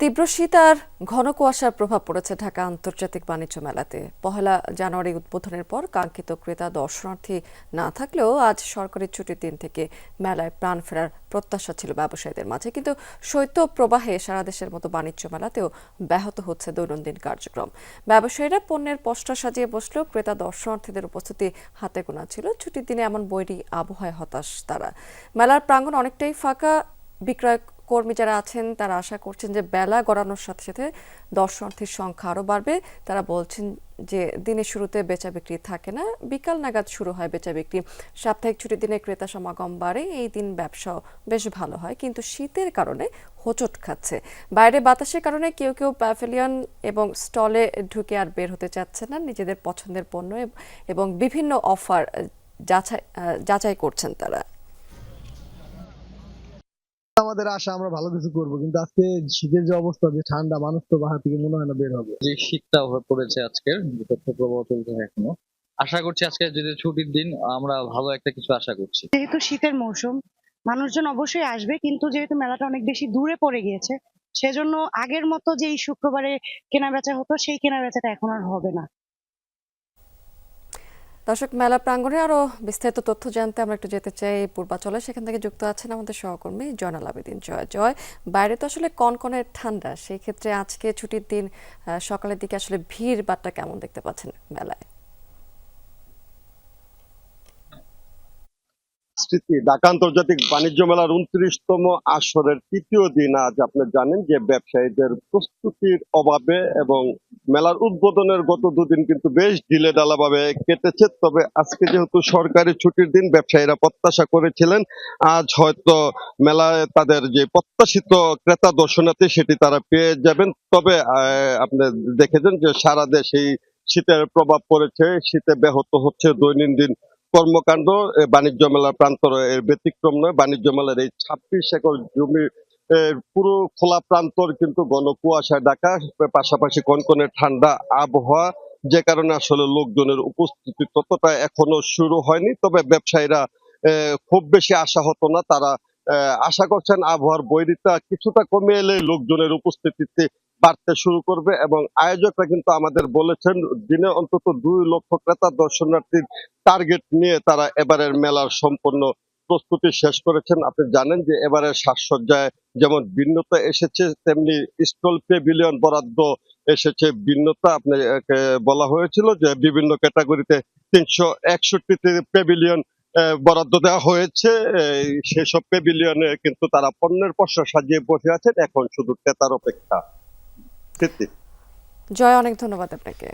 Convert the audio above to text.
তীব্র শীত আর ঘন কুয়াশার প্রভাব পড়েছে ঢাকা আন্তর্জাতিক বাণিজ্য মেলাতে। পহেলা জানুয়ারি উদ্বোধনের পর কাঙ্ক্ষিত ক্রেতা দর্শনার্থী না থাকলেও আজ সরকারি ছুটির দিন থেকে মেলায় প্রাণ ফেরার প্রত্যাশা ছিল ব্যবসায়ীদের মাঝে। কিন্তু শৈত্য প্রবাহে সারা দেশের মতো বাণিজ্য মেলাতেও ব্যাহত হচ্ছে দৈনন্দিন কার্যক্রম। ব্যবসায়ীরা পণ্যের পসরা সাজিয়ে বসলেও ক্রেতা দর্শনার্থীদের উপস্থিতি হাতে গোনা ছিল। ছুটির দিনে এমন বৈরী আবহাওয়ায় হতাশ তারা। মেলার প্রাঙ্গণ অনেকটাই ফাঁকা, বিক্রয় কর্মী যারা আছেন, তারা আশা করছেন যে বেলা গড়ানোর সাথে সাথে দর্শনার্থীর সংখ্যা আরও বাড়বে। তারা বলছেন যে দিনের শুরুতে বেচা বিক্রি থাকে না, বিকাল নাগাদ শুরু হয় বেচা বিক্রি। সাপ্তাহিক ছুটির দিনে ক্রেতা সমাগম বাড়ে, এই দিন ব্যবসাও বেশ ভালো হয়, কিন্তু শীতের কারণে হোঁচট খাচ্ছে। বাইরে বাতাসের কারণে কেউ কেউ প্যাভিলিয়ন এবং স্টলে ঢুকে আর বের হতে চাচ্ছে না, নিজেদের পছন্দের পণ্য এবং বিভিন্ন অফার যাচাই যাচাই করছেন তারা। আমাদের আশা আমরা ভালো কিছু করব। কিন্তু আজকে শীতের যে অবস্থা যে ঠান্ডা মানুষ তো বাহার থেকে মনে হয় না বের হবে। যে শীতটা পড়েছে আজকের প্রবাহ চলছে এখনও আশা করছি আজকে যদি ছুটির দিন আমরা ভালো একটা কিছু আশা করছি। যেহেতু শীতের মৌসুম মানুষজন অবশ্যই আসবে কিন্তু যেহেতু মেলাটা অনেক বেশি দূরে পড়ে গিয়েছে সেজন্য আগের মতো যেই শুক্রবারে কেনা বেচা হতো সেই কেনা বেচাটা এখন আর হবে না। দর্শক, মেলা প্রাঙ্গণে আরও বিস্তারিত তথ্য জানতে আমরা একটু যেতে চাই পূর্বাচলে। সেখান থেকে যুক্ত আছেন আমাদের সহকর্মী জয়নাল আবেদিন জয়। জয়, বাইরে তো আসলে কনকনের ঠান্ডা, সেই ক্ষেত্রে আজকে ছুটির দিন সকালের দিকে আসলে ভিড় বাট্টা কেমন দেখতে পাচ্ছেন মেলায়? স্মৃতি ঢাকা আন্তর্জাতিক বাণিজ্য মেলার উনত্রিশতম আসরের তৃতীয় দিন আজ আপনি জানেন যে ব্যবসায়ীদের প্রস্তুতির অভাবে এবং মেলার উদ্বোধনের গত দুদিন কিন্তু বেশ ঢিলে ঢালা ভাবে কেটেছে। তবে আজকে যেহেতু সরকারি ছুটির দিন, ব্যবসায়ীরা প্রত্যাশা করেছিলেন, আজ হয়তো মেলায় তাদের যে প্রত্যাশিত ক্রেতা দর্শনার্থী সেটি তারা পেয়ে যাবেন। তবে আপনি দেখেছেন যে সারা দেশেই শীতের প্রভাব পড়েছে, শীতে ব্যাহত হচ্ছে দৈনন্দিন কর্মকাণ্ড বাণিজ্য মেলার প্রান্তর এর ব্যতিক্রম নয়। বাণিজ্য মেলার এই ছাব্বিশ একর জমি পুরো খোলা প্রান্তর কিন্তু ঘন কুয়াশায় ঢাকা পাশাপাশি কনকনে ঠান্ডা আবহাওয়া, যে কারণে আসলে লোকজনের উপস্থিতি ততটা এখনও শুরু হয়নি। তবে ব্যবসায়ীরা খুব বেশি আশা হতো না, তারা আশা করছেন আবহাওয়ার বৈরিতা কিছুটা কমে এলে লোকজনের উপস্থিতিতে বাড়তে শুরু করবে এবং আয়োজকরা কিন্তু আমাদের বলেছেন, দিনে অন্তত দুই লক্ষ ক্রেতা দর্শনার্থীর টার্গেট নিয়ে তারা এবারের মেলার সম্পূর্ণ প্রস্তুতি শেষ করেছেন। আপনি জানেন যে এবারের সাজসজ্জায় যেমন ভিন্নতা এসেছে, তেমনি স্টল পেভিলিয়ন বরাদ্দ এসেছে। ভিন্নতা আপনি বলা হয়েছিল যে বিভিন্ন ক্যাটাগরিতে তিনশো একষট্টিতে পেভিলিয়ন বরাদ্দ দেওয়া হয়েছে। সেসব পেভিলিয়নে কিন্তু তারা পণ্যের পসরা সাজিয়ে বসে আছেন। এখন শুধু ক্রেতার অপেক্ষা। জয় অনেক ধন্যবাদ আপনাকে।